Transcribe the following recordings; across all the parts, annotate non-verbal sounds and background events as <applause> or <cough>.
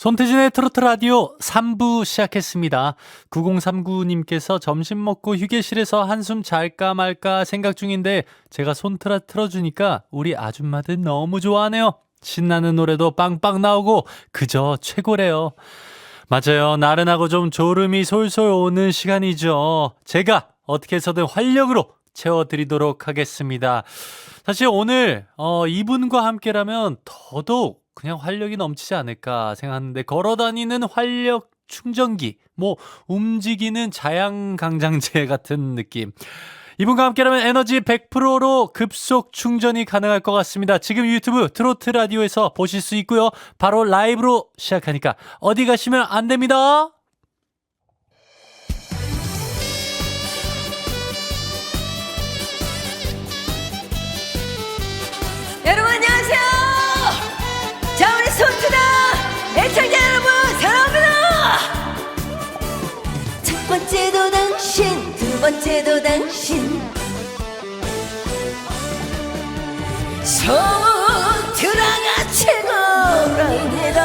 손태진의 트로트 라디오 3부 시작했습니다. 9039님께서 점심 먹고 휴게실에서 한숨 잘까 말까 생각 중인데 제가 손트라 틀어주니까 우리 아줌마들 너무 좋아하네요. 신나는 노래도 빵빵 나오고 그저 최고래요. 맞아요. 나른하고 좀 졸음이 솔솔 오는 시간이죠. 제가 어떻게 해서든 활력으로 채워드리도록 하겠습니다. 사실 오늘 어, 이분과 함께라면 더더욱 그냥 활력이 넘치지 않을까 생각하는데 걸어 다니는 활력 충전기, 뭐 움직이는 자양 강장제 같은 느낌. 이분과 함께라면 에너지 100%로 급속 충전이 가능할 것 같습니다. 지금 유튜브 트로트 라디오에서 보실 수 있고요. 바로 라이브로 시작하니까 어디 가시면 안 됩니다. 번째도 당신, 두 번째도 당신. 손트라가 최고랍니다.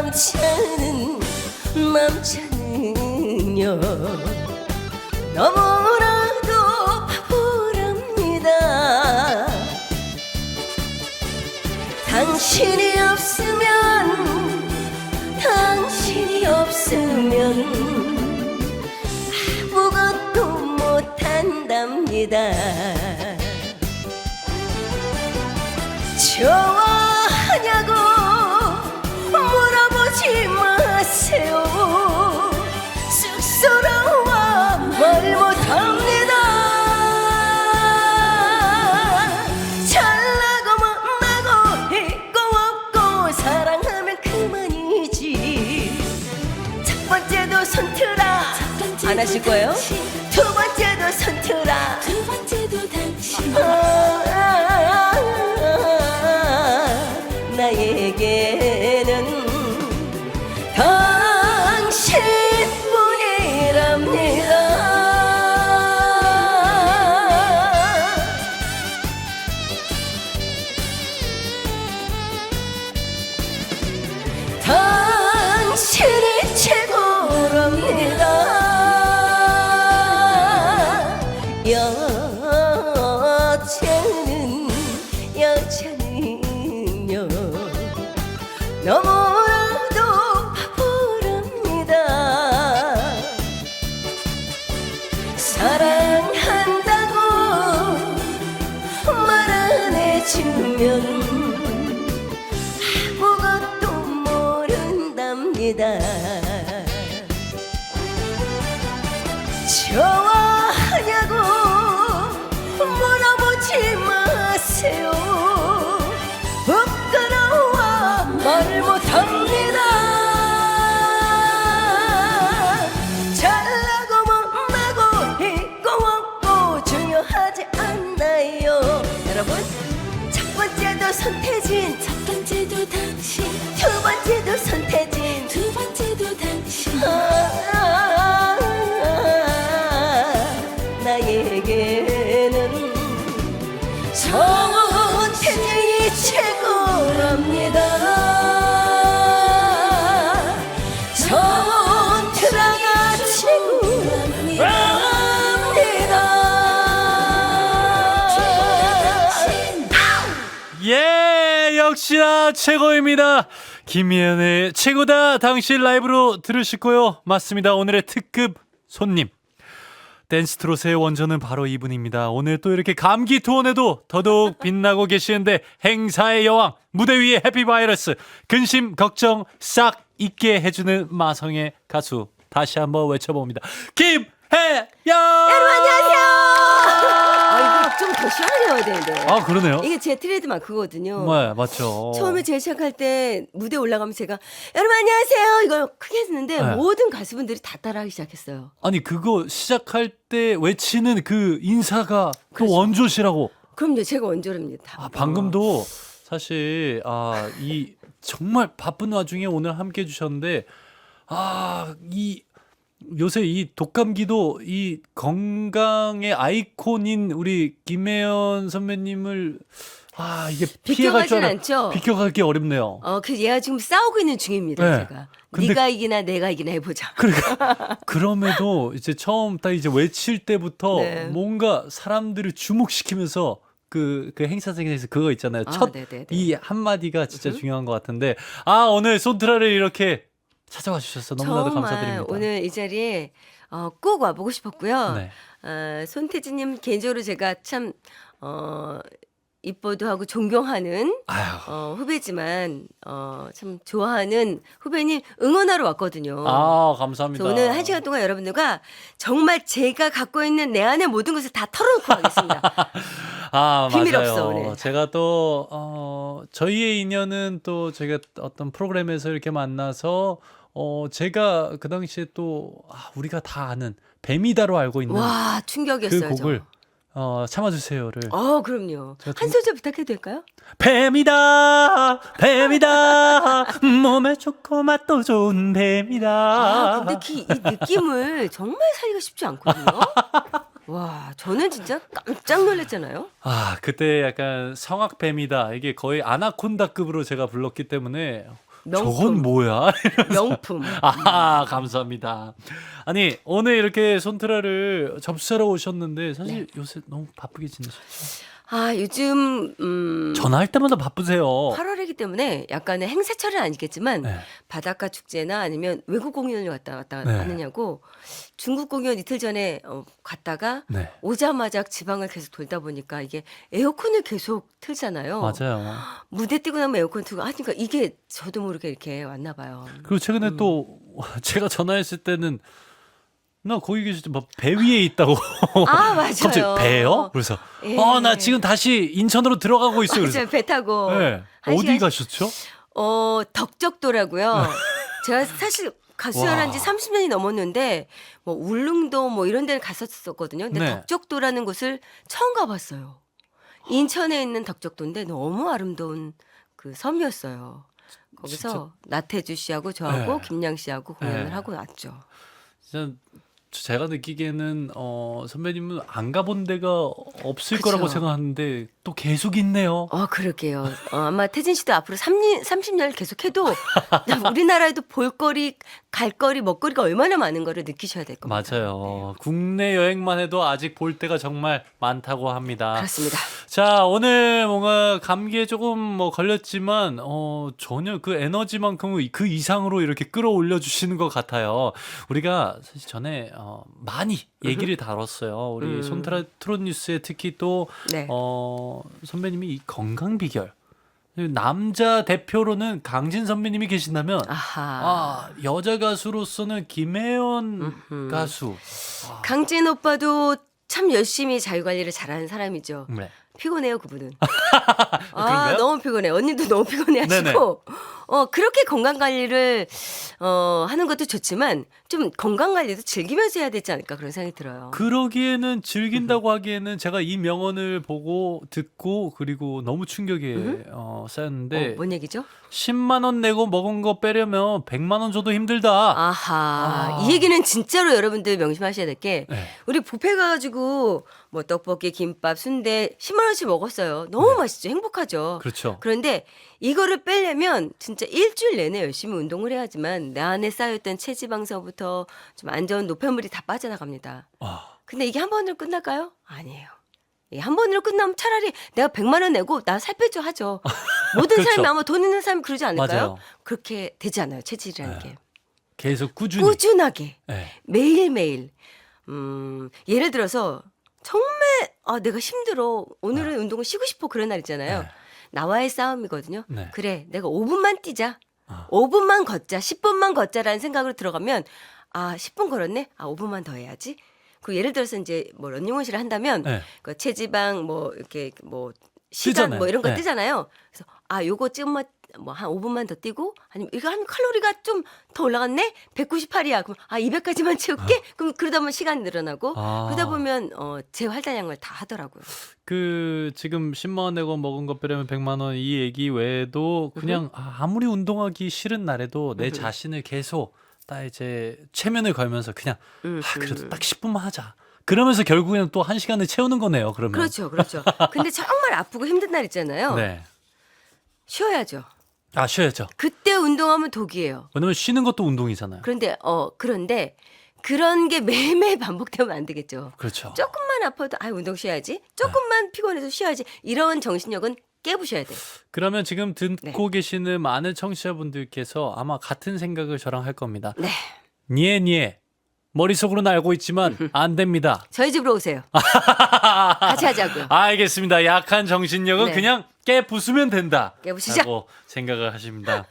남자는 남자는요. 너무나도 바보랍니다 당신이 없으 못한답니다. 좋아하냐고 물어보지 마세요. 쑥스러워 말 못합니다. 잘나고 못나고 있고 없고 사랑하면 그만이지. 첫 번째도 손트라 안 하실 거예요? 두 번째도 좋아하냐고 물어보지 마세요. 부끄러워 말 못합니다. 잘나고 못나고 있고 없고 중요하지 않나요 여러분 첫 번째도 손태 역시나 최고입니다. 김미연의 최고다 당신 라이브로 들으시고요. 맞습니다. 오늘의 특급 손님. 댄스 트롯의 원조는 바로 이분입니다. 오늘 또 이렇게 감기 투혼에도 더더욱 빛나고 계시는데 행사의 여왕, 무대 위의 해피 바이러스, 근심, 걱정 싹 잊게 해주는 마성의 가수. 다시 한번 외쳐봅니다. 김 혜영! 여러분 안녕하세요. 아 이거 좀 더 시원하게 해야 되는데. 아, 그러네요. 이게 제 트레이드마크거든요. 네, 맞죠. 처음에 제가 시작할 때 무대 올라가면 제가 여러분 안녕하세요 이걸 크게 했는데 네. 모든 가수분들이 다 따라하기 시작했어요. 아니 그거 시작할 때 외치는 그 인사가 또 그렇죠. 원조시라고. 그럼요 제가 원조랍니다. 아 방금도 사실 아 이 정말 바쁜 와중에 오늘 함께 해주셨는데 아 이 요새 이 독감기도 이 건강의 아이콘인 우리 김혜연 선배님을 아 이게 피해갈 비껴가진 줄 알아. 않죠. 비껴가기 어렵네요. 어, 그 얘가 지금 싸우고 있는 중입니다. 네. 제가. 근데- 네가 이기나 내가 이기나 해보자. 그러니까 <laughs> 그럼에도 이제 처음 딱 이제 외칠 때부터 네. 뭔가 사람들을 주목시키면서 그, 그 행사장에서 그거 있잖아요. 아, 첫 네네네. 이 한마디가 진짜 중요한 것 같은데 아 오늘 손트라를 이렇게 찾아와 주셔서 너무나도 정말 감사드립니다. 오늘 이 자리에 어, 꼭 와보고 싶었고요. 네. 어, 손태진님 개인적으로 제가 참 어, 이뻐도 하고 존경하는 아유 어, 후배지만 어, 참 좋아하는 후배님 응원하러 왔거든요. 아 감사합니다. 그래서 오늘 한 시간 동안 여러분들과 정말 제가 갖고 있는 내 안의 모든 것을 다 털어놓고 가겠습니다. <laughs> 아 비밀 맞아요. 없어, 오늘. 제가 또 어, 저희의 인연은 또 저희가 어떤 프로그램에서 이렇게 만나서 어, 제가 그 당시에 또 아, 우리가 다 아는 뱀이다로 알고 있는 와그 충격이었어요. 곡을 저. 어, 참아주세요를 어 그럼요. 제가 한 좀- 소절 부탁해도 될까요? 뱀이다 뱀이다 몸에 좋고 맛도 좋은 뱀이다 아 근데 그, 이 느낌을 정말 살기가 쉽지 않거든요. 와 저는 진짜 깜짝 놀랐잖아요. 아, 그때 약간 성악 뱀이다 이게 거의 아나콘다급으로 제가 불렀기 때문에 저건 명품. 뭐야? <laughs> 명품. 아 감사합니다. 아니 오늘 이렇게 손트라를 접수하러 오셨는데 사실 요새 너무 바쁘게 지내셨죠 아 요즘 음, 전화할 때마다 바쁘세요 8월이기 때문에 약간의 행사철은 아니겠지만 네. 바닷가 축제나 아니면 외국 공연을 갔다 왔다 네. 하느냐고 중국 공연 이틀 전에 어, 갔다가 네 오자마자 지방을 계속 돌다 보니까 이게 에어컨을 계속 틀잖아요. 맞아요 무대 뛰고 나면 에어컨 틀고 하니까 이게 저도 모르게 이렇게 왔나 봐요. 그리고 최근에 음. 또 <laughs> 제가 전화했을 때는 나 거기 계실 때 막 배 위에 있다고 아 맞아요. <laughs> 갑자기 배요? 그래서 예. 어 나 지금 다시 인천으로 들어가고 있어요. 그래서 맞아요. 배 타고 네. 한 어디 시간- 가셨죠? 어 덕적도라고요. <laughs> 제가 사실 가수연한 지 와. 30년이 넘었는데 뭐 울릉도 뭐 이런 데를 갔었었거든요. 근데 네. 덕적도라는 곳을 처음 가봤어요. 인천에 있는 덕적도인데 너무 아름다운 그 섬이었어요. 거기서 나태주 씨하고 저하고 네. 김양 씨하고 공연을 네. 하고 왔죠. 진짜 제가 느끼기에는 어 선배님은 안 가본 데가 없을. 거라고 생각하는데 또 계속 있네요. 어, 그러게요. 어, 아마 태진 씨도 앞으로 3년, 30년을 계속해도 <laughs> 우리나라에도 볼거리, 갈거리, 먹거리가 얼마나 많은 거를 느끼셔야 될 겁니다. 맞아요. 국내 여행만 해도 아직 볼 데가 정말 많다고 합니다. 그렇습니다. 자, 오늘 뭔가 감기에 조금 뭐 걸렸지만, 어, 전혀 그 에너지만큼 그 이상으로 이렇게 끌어올려 주시는 것 같아요. 우리가 사실 전에, 어, 많이 얘기를 다뤘어요. 우리 음. 손트라 트롯 뉴스에 특히 또, 네. 어, 선배님이 이 건강 비결. 남자 대표로는 강진 선배님이 계신다면, 아하. 아, 여자 가수로서는 김혜연 음흠. 가수. 강진 오빠도 참 열심히 자기 관리를 잘하는 사람이죠. 네. 피곤해요, 그분은. <laughs> 아, 그런가요? 너무 피곤해. 언니도 너무 피곤해 네네. 하시고. 어, 그렇게 건강 관리를 어, 하는 것도 좋지만 좀 건강 관리도 즐기면서 해야 되지 않을까 그런 생각이 들어요. 그러기에는 즐긴다고 하기에는 제가 이 명언을 보고 듣고 그리고 너무 충격에 어, 쌓였는데 어, 뭔 얘기죠? 10만 원 내고 먹은 거 빼려면 100만 원 줘도 힘들다. 아하. 아. 이 얘기는 진짜로 여러분들 명심하셔야 될 게 네. 우리 뷔페 가가지고 뭐 떡볶이, 김밥, 순대 10만 원씩 먹었어요. 너무 맛있죠. 행복하죠. 그렇죠. 그런데 이거를 빼려면 진짜 일주일 내내 열심히 운동을 해야지만 내 안에 쌓여있던 체지방서부터 좀 안 좋은 노폐물이 다 빠져나갑니다. 아, 근데 이게 한 번으로 끝날까요? 아니에요. 이게 한 번으로 끝나면 차라리 내가 100만 원 내고 나 살 빼줘 하죠. <laughs> 모든 그렇죠. 사람이 아마 돈 있는 사람이 그러지 않을까요? 맞아요. 그렇게 되지 않아요. 체질이라는 네. 게. 계속 꾸준히. 꾸준하게 네. 매일매일 음, 예를 들어서 정말 아 내가 힘들어. 오늘은 운동을 쉬고 싶어 그런 날 있잖아요. 네. 나와의 싸움이거든요. 네. 그래, 내가 5분만 뛰자. 아. 5분만 걷자. 10분만 걷자라는 생각으로 들어가면 아, 10분 걸었네. 아, 5분만 더 해야지. 그 예를 들어서 이제 뭐 런닝원시를 한다면 네. 그 체지방 뭐 이렇게 뭐 시간 뜨잖아요. 뭐 이런 거 네. 뜨잖아요. 그래서 아, 요거 좀만 뭐 한 5분만 더 뛰고 아니면 이거 하면 칼로리가 좀 더 올라갔네. 198이야. 그럼 아, 200까지만 채울게. 그럼 그러다 보면 시간 늘어나고 아. 그러다 보면 어, 제 활달량을 다 하더라고요. 그 지금 10만 원 내고 먹은 거 빼려면 100만 원 이 얘기 외에도 그냥 아, 아무리 운동하기 싫은 날에도 내. 자신을 계속 딱 이제 체면을 걸면서 그냥 음, 아, 그래도 음. 딱 10분만 하자. 그러면서 결국에는 또 한 시간을 채우는 거네요. 그러면. 그렇죠, 그렇죠. 근데 <laughs> 정말 아프고 힘든 날 있잖아요. 네. 쉬어야죠. 아 쉬어야죠. 그때 운동하면 독이에요. 왜냐면 쉬는 것도 운동이잖아요. 그런데 어 그런데 그런 게 매일매일 반복되면 안 되겠죠. 그렇죠. 조금만 아파도 아 운동 쉬어야지. 조금만 피곤해서 쉬어야지. 이런 정신력은 깨부셔야 돼. 그러면 지금 네. 듣고 계시는 많은 청취자분들께서 아마 같은 생각을 저랑 할 겁니다. 네. 니에 머릿속으로는 알고 있지만 <laughs> 안 됩니다. 저희 집으로 오세요. <laughs> 같이 하자고요. 알겠습니다. 약한 정신력은 네. 그냥 깨 부수면 된다. 깨부시자. 라고 생각을 하십니다.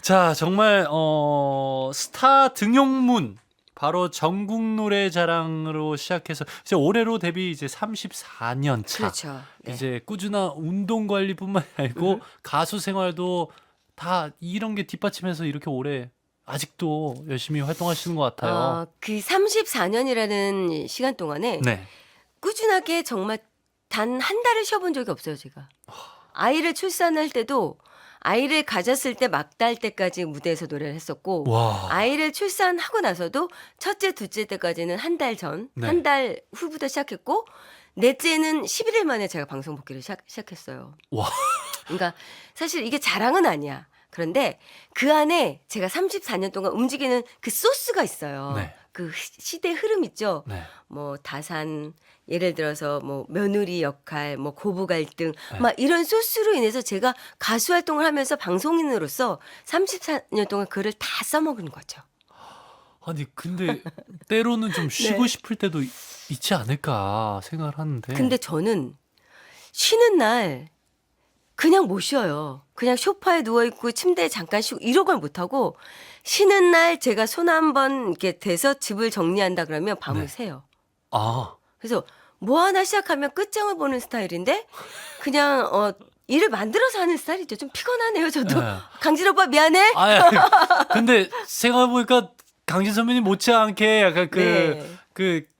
자, 정말 어 스타 등용문 바로 전국 노래 자랑으로 시작해서 이제 올해로 데뷔 이제 34년 차. 그렇죠. 네. 이제 꾸준한 운동 관리뿐만 <laughs> 아니고 가수 생활도 다 이런 게 뒷받침해서 이렇게 오래 아직도 열심히 활동하시는 것 같아요. 어, 그 34년이라는 시간 동안에 네. 꾸준하게 정말 단 한 달을 쉬어본 적이 없어요, 제가. 아이를 출산할 때도 아이를 가졌을 때 막달 때까지 무대에서 노래를 했었고 와. 아이를 출산하고 나서도 첫째, 둘째 때까지는 한 달 전, 네. 한달 후부터 시작했고 넷째는 11일 만에 제가 방송 복귀를 시작, 시작했어요. 와. 그러니까 사실 이게 자랑은 아니야. 그런데 그 안에 제가 34년 동안 움직이는 그 소스가 있어요. 네. 그 시- 시대 흐름 있죠. 네. 뭐 다산 예를 들어서 뭐 며느리 역할, 뭐 고부 갈등, 네. 막 이런 소스로 인해서 제가 가수 활동을 하면서 방송인으로서 34년 동안 그를 다 써먹은 거죠. 아니 근데 <laughs> 때로는 좀 쉬고 네. 싶을 때도 이- 있지 않을까 생각을 하는데. 근데 저는 쉬는 날 그냥 못 쉬어요. 그냥 소파에 누워 있고 침대에 잠깐 쉬고 이런 걸 못 하고 쉬는 날 제가 손 한 번 이렇게 대서 집을 정리한다 그러면 밤을 네. 새요. 아, 그래서 뭐 하나 시작하면 끝장을 보는 스타일인데 그냥 어 일을 만들어서 하는 스타일이죠. 좀 피곤하네요, 저도. 네. 강진 오빠 미안해. 아니, 아니, 근데 생각해 보니까 강진 선배님 못지않게 약간 그 네. 그, 그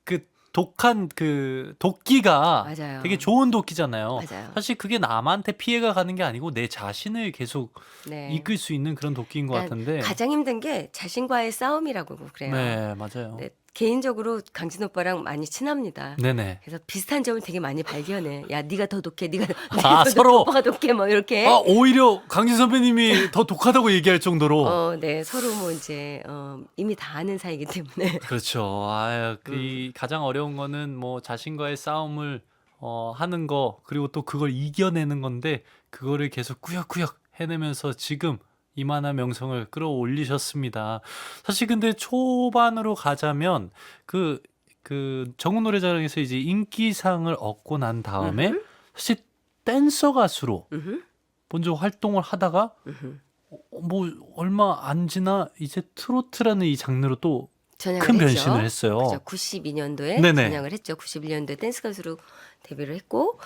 독한 그 도끼가 맞아요. 되게 좋은 도끼잖아요. 맞아요. 사실 그게 남한테 피해가 가는 게 아니고 내 자신을 계속 네. 이끌 수 있는 그런 도끼인 것 그러니까 같은데. 가장 힘든 게 자신과의 싸움이라고 그래요. 네, 맞아요. 네, 개인적으로 강진 오빠랑 많이 친합니다. 네네. 그래서 비슷한 점을 되게 많이 발견해. 야, 네가 더 독해. 네가 <laughs> 아, <laughs> 네가 더 서로? 오빠가 독해. 뭐 이렇게. 아, 오히려 강진 선배님이 더 독하다고 얘기할 정도로. 어, 네, 서로 뭐 이제 어, 이미 다 아는 사이기 때문에. <laughs> 그렇죠. 아, 그 음. 이 가장 어려운 거는 뭐 자신과의 싸움을 어, 하는 거 그리고 또 그걸 이겨내는 건데 그거를 계속 꾸역꾸역 해내면서 지금 이만한 명성을 끌어올리셨습니다. 사실 근데 초반으로 가자면 그그 정훈 노래자랑에서 이제 인기상을 얻고 난 다음에. 사실 댄서 가수로 먼저 활동을 하다가 음흠. 어, 뭐 얼마 안 지나 이제 트로트라는 이 장르로 또큰 했죠. 변신을 했어요. 그죠. 92년도에 네네. 전향을 했죠. 91년도에 댄스 가수로 데뷔를 했고,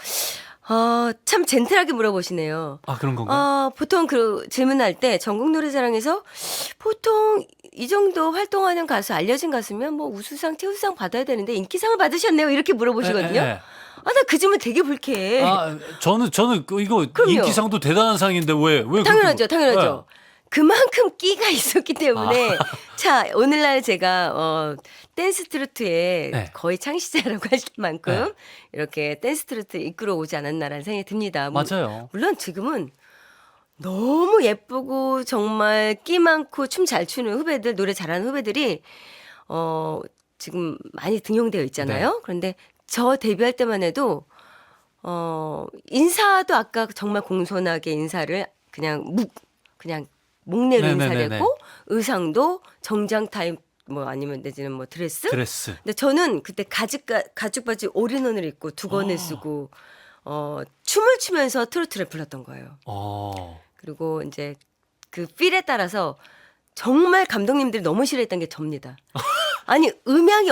어, 참 젠틀하게 물어보시네요. 아 그런 건가요? 어, 보통 그 질문할 때 전국 노래자랑에서 보통 이 정도 활동하는 가수, 알려진 가수면 뭐 우수상, 최우수상 받아야 되는데 인기상을 받으셨네요. 이렇게 물어보시거든요. 에. 아, 나 그 질문 되게 불쾌해. 아, 저는 저는 그 이거 그럼요. 인기상도 대단한 상인데 왜 왜? 당연하죠, 그렇게- 당연하죠. 그만큼 끼가 <laughs> 있었기 때문에 아. 자 오늘날 제가 어 댄스 트로트의 네. 거의 창시자라고 <laughs> 하실 만큼 네. 이렇게 댄스 트로트 이끌어 오지 않았나라는 생각이 듭니다. 물- 맞아요. 물론 지금은 너무 예쁘고 정말 끼 많고 춤 잘 추는 후배들 노래 잘하는 후배들이 어 지금 많이 등용되어 있잖아요. 네. 그런데 저 데뷔할 때만 해도 어 인사도 아까 정말 공손하게 인사를 그냥 묵 그냥 목내로 네 네네네. 인사를 했고 의상도 정장 타입 뭐 아니면 내지는 뭐 드레스 드레스. 근데 저는 그때 가죽 가죽 바지 올인원을 입고 두건을 아. 쓰고 어 춤을 추면서 트로트를 불렀던 거예요. 어. 그리고 이제 그 필에 따라서 정말 감독님들이 너무 싫어했던 게 접니다. <laughs> 아니 음향이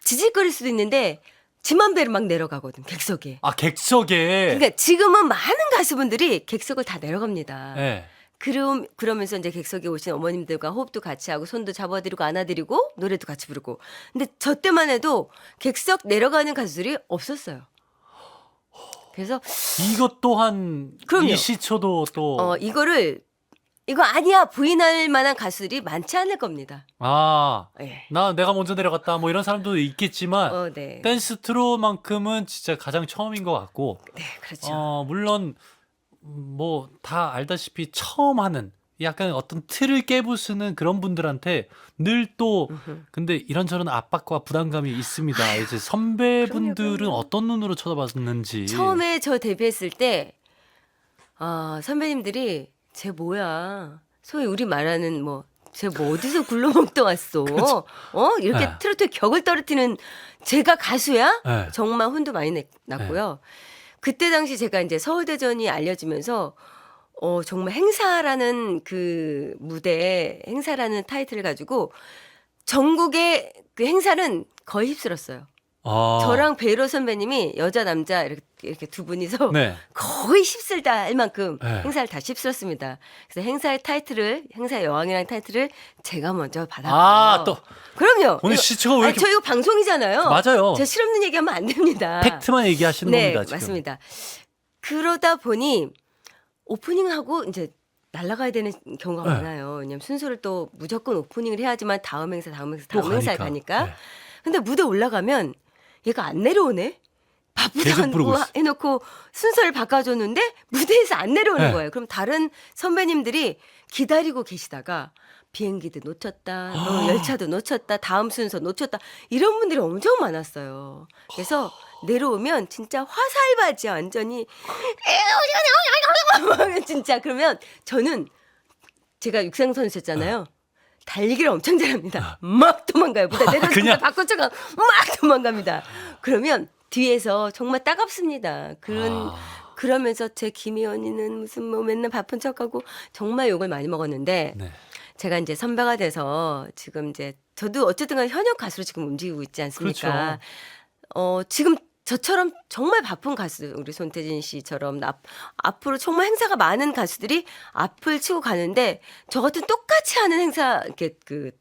지질거릴 수도 있는데 지맘대로 막 내려가거든 객석에. 아 객석에. 그러니까 지금은 많은 가수분들이 객석을 다 내려갑니다. 네. 그럼 그러면서 이제 객석에 오신 어머님들과 호흡도 같이 하고 손도 잡아드리고 안아드리고 노래도 같이 부르고. 근데 저 때만 해도 객석 내려가는 가수들이 없었어요. 그래서 이것 또한 그럼요. 이 시초도 또 어 이거를 이거 아니야 부인할 만한 가수들이 많지 않을 겁니다. 아, 예. 나 내가 먼저 내려갔다 뭐 이런 사람도 있겠지만 어, 네. 댄스 트로만큼은 진짜 가장 처음인 것 같고 네, 그렇죠. 어, 물론 뭐 다 알다시피 처음 하는 약간 어떤 틀을 깨부수는 그런 분들한테 늘 또. 근데 이런저런 압박과 부담감이 있습니다. 이제 선배분들은 그럼요. 어떤 눈으로 쳐다봤는지 처음에 저 데뷔했을 때, 아, 선배님들이 쟤 뭐야. 소위 우리 말하는 뭐, 쟤 뭐 어디서 굴러먹다 왔어. <laughs> 어? 이렇게 네. 트로트 격을 떨어뜨리는 제가 가수야? 네. 정말 혼도 많이 내- 났고요. 그때 당시 제가 이제 서울대전이 알려지면서 어, 정말 행사라는 그 무대, 행사라는 타이틀을 가지고 전국의 그 행사는 거의 휩쓸었어요. 아, 저랑 베이로 선배님이 여자 남자 이렇게, 이렇게 두 분이서 네. 거의 휩쓸다 할 만큼 네. 행사를 다 휩쓸었습니다. 그래서 행사의 타이틀을 행사의 여왕이라는 타이틀을 제가 먼저 받았고요. 아, 또 그럼요. 오늘 이거- 시초가 왜 아니, 이렇게 저 이거 방송이잖아요. 맞아요. 제가 실없는 얘기하면 안 됩니다. 팩트만 얘기하시는 네, 겁니다, 지금. 맞습니다. 그러다 보니 오프닝하고 이제 날아가야 되는 경우가 네. 많아요. 왜냐면 순서를 또 무조건 오프닝을 해야지만 다음 행사, 다음 행사, 또 다음 행사에 가니까. 가니까. 네. 근데 무대 올라가면 얘가 안 내려오네. 바쁘다고 부르고 있어. 해놓고 순서를 바꿔줬는데 무대에서 안 내려오는 네. 거예요. 그럼 다른 선배님들이 기다리고 계시다가 비행기도 놓쳤다, 아. 뭐 열차도 놓쳤다, 다음 순서 놓쳤다 이런 분들이 엄청 많았어요. 그래서 내려오면 진짜 화살바지 완전히 <laughs> 진짜 그러면 저는 제가 육상 선수였잖아요. 달리기를 엄청 잘합니다. 막 도망가요. 무대 내려서 그냥? 바꿔쳐가 막 도망갑니다. 그러면 뒤에서 정말 따갑습니다. 그런 아. 그러면서 제 김희원이는 무슨 뭐 맨날 바쁜 척하고 정말 욕을 많이 먹었는데 네. 제가 이제 선배가 돼서 지금 이제 저도 어쨌든 간 현역 가수로 지금 움직이고 있지 않습니까? 그렇죠. 어, 지금 저처럼 정말 바쁜 가수, 우리 손태진 씨처럼 앞, 앞으로 정말 행사가 많은 가수들이 앞을 치고 가는데 저 같은 똑같이 하는 행사, 이렇게 그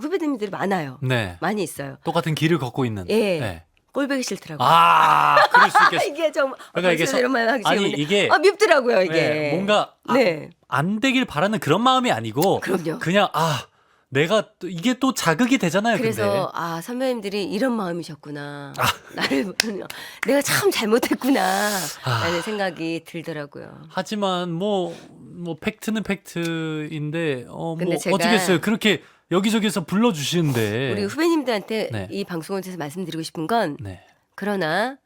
후배님들이 많아요. 네. 많이 있어요. 똑같은 길을 걷고 있는. 예. 네. 꼴보기 싫더라고요. 아, 그럴 수 있겠어. <laughs> 이게 좀 그러니까 이게 서- 하기 아니, 이게- 아, 밉더라고요 이게 네, 뭔가 아, 네 안 되길 바라는 그런 마음이 아니고 그럼요. 그냥 아 내가 또 이게 또 자극이 되잖아요. 그래서 아 선배님들이 이런 마음이셨구나 아. <laughs> 나를 내가 참 잘못했구나 아. 라는 생각이 들더라고요 하지만 뭐 뭐 팩트는 팩트인데 어 뭐 근데 제가- 어쩌겠어요. 그렇게 여기저기서 불러 주시는데 우리 후배님들한테 네. 이 방송을 통해서 말씀드리고 싶은 건 네. 그러나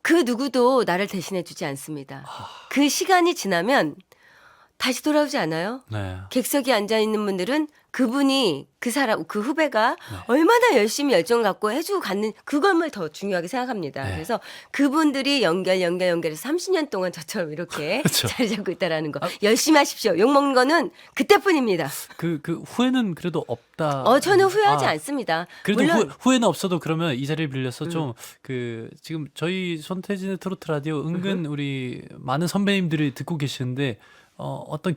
그 누구도 나를 대신해 주지 않습니다 아. 그 시간이 지나면 다시 돌아오지 않아요 네. 객석에 앉아 있는 분들은 그분이 그 사람 그 후배가 네. 얼마나 열심히 열정 갖고 해주고 갔는 그것만 더 중요하게 생각합니다. 네. 그래서 그분들이 연결 연결 연결해서 30년 동안 저처럼 이렇게 <laughs> 그렇죠. 자리 잡고 있다라는 거 아. 열심히 하십시오. 욕 먹는 거는 그때뿐입니다. 그, 그 후회는 그래도 없다. 어 저는 후회하지 아, 않습니다. 그래도 물론 음. 후, 후회는 없어도 그러면 이 자리를 빌려서 좀그 지금 저희 손태진의 트로트 라디오 은근 우리 많은 선배님들이 듣고 계시는데 어 어떤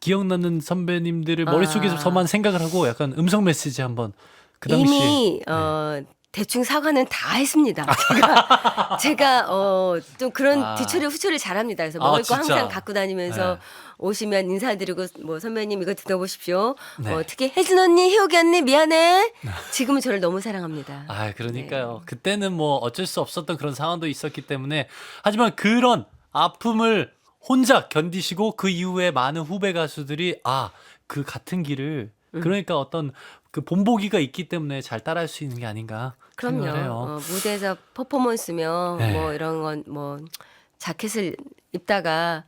기억나는 선배님들을 아. 머릿속에서만 생각을 하고 약간 음성 메시지 한번 그 당시 이미 어 대충 사과는 다 했습니다. <laughs> 제가 제가 어 좀 그런 아. 뒤처리 후처리 잘합니다. 그래서 아, 먹을 거 진짜? 항상 갖고 다니면서 네. 오시면 인사드리고 뭐 선배님 이거 들어보십시오. 네. 어, 특히 혜진 언니, 희옥이 언니 미안해. 지금은 저를 너무 사랑합니다. 아, 그러니까요. 네. 그때는 뭐 어쩔 수 없었던 그런 상황도 있었기 때문에 하지만 그런 아픔을 혼자 견디시고 그 이후에 많은 후배 가수들이 아, 그 같은 길을 음. 그러니까 어떤 그 본보기가 있기 때문에 잘 따라할 수 있는 게 아닌가 그럼요. 생각을 해요. 어, 무대에서 퍼포먼스며 네. 뭐 이런 건 뭐 자켓을 입다가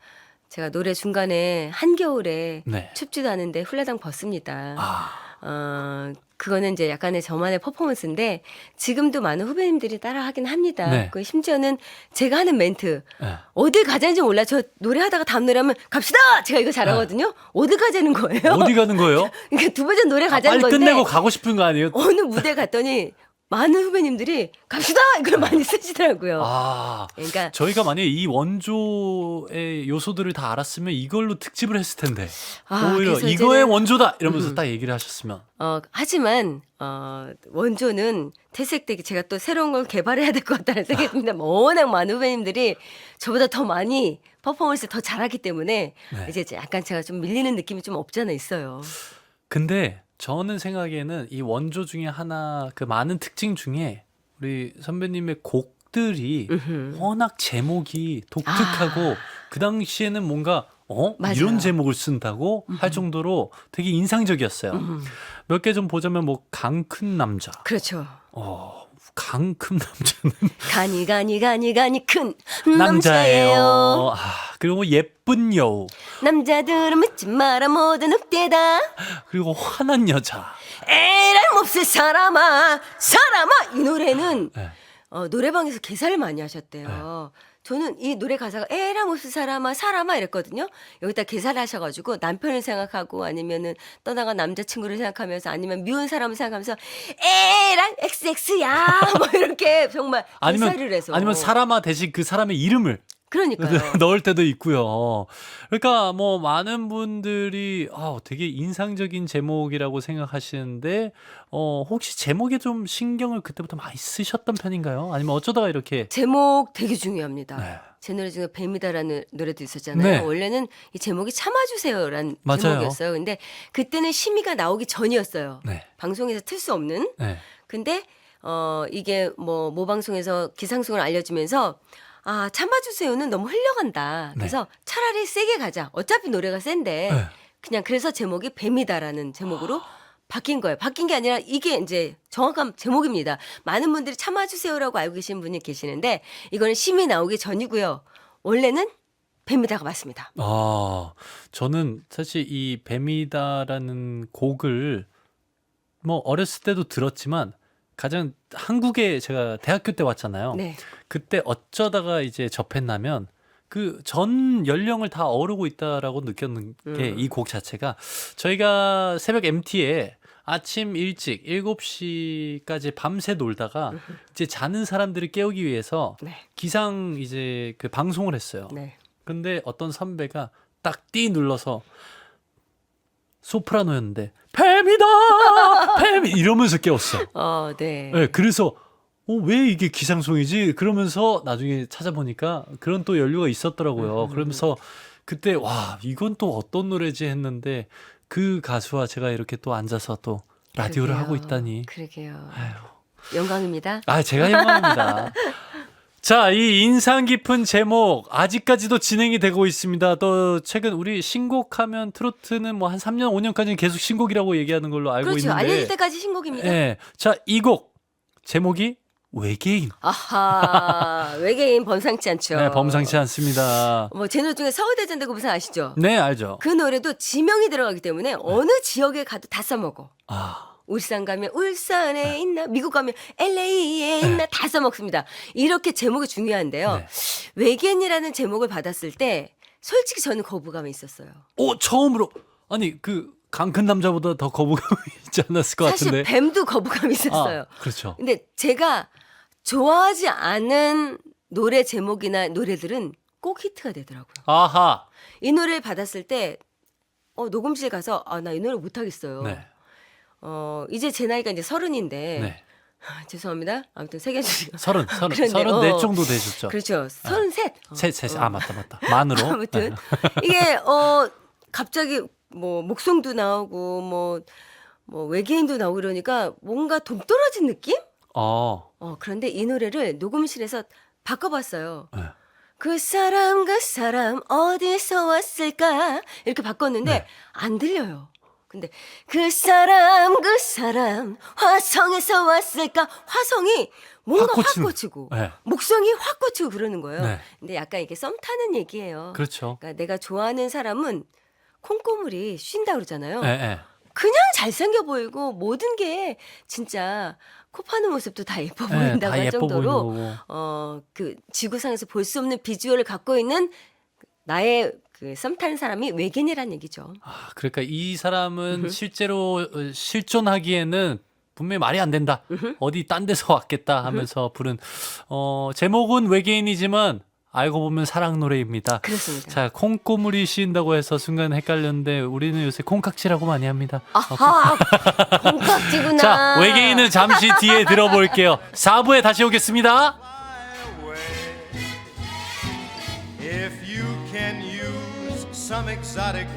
제가 노래 중간에 한겨울에 네. 춥지도 않은데 훌라당 벗습니다. 아, 어, 그거는 이제 약간의 저만의 퍼포먼스인데 지금도 많은 후배님들이 따라 하긴 합니다. 네. 그 심지어는 제가 하는 멘트 네. 어딜 가자는지 몰라. 저 노래하다가 다음 노래하면 갑시다. 제가 이거 잘하거든요. 어디 가자는 거예요. 어디 가는 거예요? <laughs> 그러니까 두 번째 노래 아, 가자는 빨리 건데 끝내고 가고 싶은 거 아니에요? 어느 무대 갔더니 많은 후배님들이 갑시다 이걸 많이 쓰시더라고요. 아. 그러니까 저희가 만약에 이 원조의 요소들을 다 알았으면 이걸로 특집을 했을 텐데 아, 오히려 그래서 이거의 원조다 이러면서 음. 딱 얘기를 하셨으면 어, 하지만 어, 원조는 퇴색되기 제가 또 새로운 걸 개발해야 될 것 같다는 생각이 <laughs> 듭니다. 워낙 많은 후배님들이 저보다 더 많이 퍼포먼스 더 잘하기 때문에 네. 이제 약간 제가 좀 밀리는 느낌이 좀 없지 않아 있어요. 근데 저는 생각에는 이 원조 중에 하나 그 많은 특징 중에 우리 선배님의 곡들이 음흠. 워낙 제목이 독특하고 그 당시에는 뭔가 어 맞아요. 이런 제목을 쓴다고 할 정도로 되게 인상적이었어요. 음, 몇개 좀 보자면 뭐 강 큰 남자, 그렇죠. 어 강 큰 남자는 가니 가니 가니 가니 큰 남자예요. 남자예요. 아, 그리고 뭐 예쁜 여우, 남자들은 묻지 마라 모두 늑대다. 그리고 화난 여자. 에라이 몹쓸 사람아 사람아 이 노래는 네. 어, 노래방에서 개사를 많이 하셨대요. 저는 이 노래 가사가 에라 무슨 사람아 사람아 이랬거든요. 여기다 개사를 하셔가지고 남편을 생각하고 아니면은 떠나간 남자친구를 생각하면서 아니면 미운 사람을 생각하면서 에라 XX야 뭐 이렇게 정말 아니면 개사를 해서 아니면 사람아 대신 그 사람의 이름을 그러니까요. <laughs> 넣을 때도 있고요. 그러니까 뭐 많은 분들이 아, 되게 인상적인 제목이라고 생각하시는데 어, 혹시 제목에 좀 신경을 그때부터 많이 쓰셨던 편인가요? 아니면 어쩌다가 이렇게 제목 되게 중요합니다. 네. 제 노래 중에 뱀이다라는 노래도 있었잖아요. 네. 원래는 이 제목이 참아주세요라는 맞아요. 제목이었어요. 근데 그때는 심의가 나오기 전이었어요. 네. 방송에서 틀 수 없는. 네. 근데 어 이게 뭐 모방송에서 기상송을 알려주면서 아 참아주세요는 너무 흘려간다. 그래서 차라리 세게 가자. 어차피 노래가 센데 네. 그냥 그래서 제목이 뱀이다라는 제목으로 바뀐 거예요. 바뀐 게 아니라 이게 이제 정확한 제목입니다. 많은 분들이 참아주세요라고 알고 계신 분이 계시는데 이거는 심의 나오기 전이고요. 원래는 뱀이다가 맞습니다. 아, 저는 사실 이 뱀이다라는 곡을 뭐 어렸을 때도 들었지만 가장 한국에 제가 대학교 때 왔잖아요. 네. 그때 어쩌다가 이제 접했냐면 그 전 연령을 다 어르고 있다라고 느꼈는 게 음. 이곡 자체가 저희가 새벽 MT에 아침 일찍 7시까지 밤새 놀다가 <laughs> 이제 자는 사람들을 깨우기 위해서 네. 기상 이제 그 방송을 했어요. 네. 근데 어떤 선배가 딱 띠 눌러서 소프라노였는데 뱀이다 뱀 이러면서 깨웠어. 어, 네. 네, 그래서 어, 왜 이게 기상송이지? 그러면서 나중에 찾아보니까 그런 또 연류가 있었더라고요. 음. 그러면서 그때 와 이건 또 어떤 노래지 했는데 그 가수와 제가 이렇게 또 앉아서 또 라디오를 그러게요. 하고 있다니. 그러게요. 아유. 영광입니다. 아, 제가 영광입니다. <laughs> 자, 이 인상 깊은 제목 아직까지도 진행이 되고 있습니다. 또 최근 우리 신곡하면 트로트는 뭐 한 3년, 5년까지는 계속 신곡이라고 얘기하는 걸로 알고 그렇죠. 있는데. 알려질 때까지 신곡입니다. 예. 자, 이 곡 제목이 외계인. 아하 <laughs> 외계인 범상치 않죠. 네, 범상치 않습니다. 뭐 제 노래 중에 서울대전대구부산 아시죠? 네, 알죠. 그 노래도 지명이 들어가기 때문에 어느 지역에 가도 다 써먹어. 아, 울산 가면 울산에 있나, 미국 가면 LA에 있나 다 써먹습니다. 이렇게 제목이 중요한데요. 네. 외계인이라는 제목을 받았을 때 솔직히 저는 거부감이 있었어요. 오, 처음으로 아니 그 강큰 남자보다 더 거부감이 <laughs> 있지 않았을 것 사실 같은데. 뱀도 거부감이 있었어요. 아, 그렇죠. 근데 제가 좋아하지 않은 노래 제목이나 노래들은 꼭 히트가 되더라고요. 아하. 이 노래를 받았을 때 어, 녹음실 가서 아 나 이 노래 못 하겠어요. 네. 어 이제 제 나이가 이제 서른인데 네. 죄송합니다. 아무튼 세개 주세요. 서른, 서른, 그런데, 서른 네 어. 정도 되셨죠. 그렇죠. 서른셋. 어, 셋, 셋, 어. 아 맞다, 맞다. <laughs> 만으로. 아무튼 네. 이게 어 갑자기 뭐 목송도 나오고 뭐 뭐 외계인도 나오고 그러니까 뭔가 동떨어진 느낌? 어, 어 그런데 이 노래를 녹음실에서 바꿔봤어요. 네. 그 사람 그 사람 어디서 왔을까 이렇게 바꿨는데 네. 안 들려요. 근데 그 사람 그 사람 화성에서 왔을까 화성이 뭔가 확 꽂히는- 꽂히고 네. 목성이 확 꽂히고 그러는 거예요. 네. 근데 약간 이게 썸 타는 얘기예요. 그렇죠. 그러니까 내가 좋아하는 사람은 콩고물이 쉰다 그러잖아요. 예, 예. 그냥 잘생겨 보이고 모든 게 진짜 코 파는 모습도 다 예뻐 예, 보인다고 다 할 예뻐 보이는 정도로 거고. 어, 그 지구상에서 볼 수 없는 비주얼을 갖고 있는 나의 그 썸 타는 사람이 외계인이란 얘기죠. 아, 그러니까 이 사람은 음흠. 실제로 어, 실존하기에는 분명히 말이 안 된다. 어디 딴 데서 왔겠다 하면서 부른 어 제목은 외계인이지만 알고 보면 사랑 노래입니다. 그렇습니다. 자, 콩고물이 씌인다고 해서 순간 헷갈렸는데 우리는 요새 콩깍지라고 많이 합니다. 아하, 콩깍지구나. <laughs> 자, 외계인은 잠시 뒤에 들어볼게요. 4부에 다시 오겠습니다. Some exotic